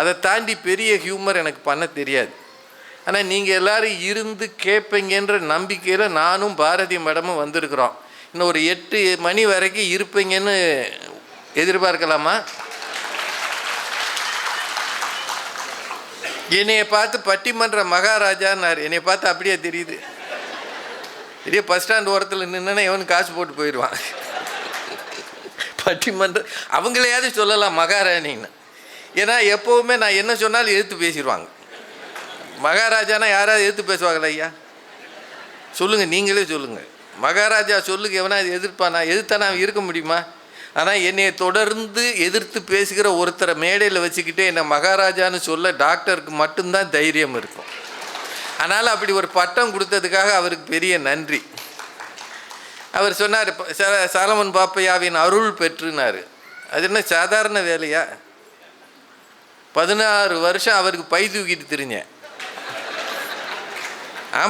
அதை தாண்டி பெரிய ஹியூமர் எனக்கு பண்ண தெரியாது. ஆனால் நீங்கள் எல்லாரும் இருந்து கேட்பீங்கன்ற நம்பிக்கையில் நானும் பாரதி மேடமும் வந்திருக்கிறோம். இன்னும் ஒரு எட்டு மணி வரைக்கும் இருப்பீங்கன்னு எதிர்பார்க்கலாமா? என்னையை பார்த்து பட்டிமன்ற மகாராஜான்னார். என்னை பார்த்து அப்படியே தெரியுது. இதே பஸ் ஸ்டாண்ட் ஓரத்தில் நின்றுனா எவன் காசு போட்டு போயிடுவான். பட்டிமன்ற அவங்களையாவது சொல்லலாம் மகாராணின்னு. ஏன்னா எப்போவுமே நான் என்ன சொன்னாலும் எதிர்த்து பேசிடுவாங்க மகாராஜானா யாராவது எதிர்த்து பேசுவாங்களா ஐயா சொல்லுங்கள் நீங்களே சொல்லுங்கள் மகாராஜா சொல்லுங்க எவனா எதிர்ப்பானா எதிர்த்தானா நான் இருக்க முடியுமா ஆனால் என்னை தொடர்ந்து எதிர்த்து பேசுகிற ஒருத்தரை மேடையில் வச்சுக்கிட்டு என்னை மகாராஜான்னு சொல்ல டாக்டருக்கு மட்டும்தான் தைரியம் இருக்கும் அதனால் அப்படி ஒரு பட்டம் கொடுத்ததுக்காக அவருக்கு பெரிய நன்றி அவர் சொன்னார் சலமன் ச- பாப்பையாவின் அருள் பெற்றுனார் அது என்ன சாதாரண வேலையா பதினாறு வருஷம் அவருக்கு பை தூக்கிட்டு திரிஞ்சேன்.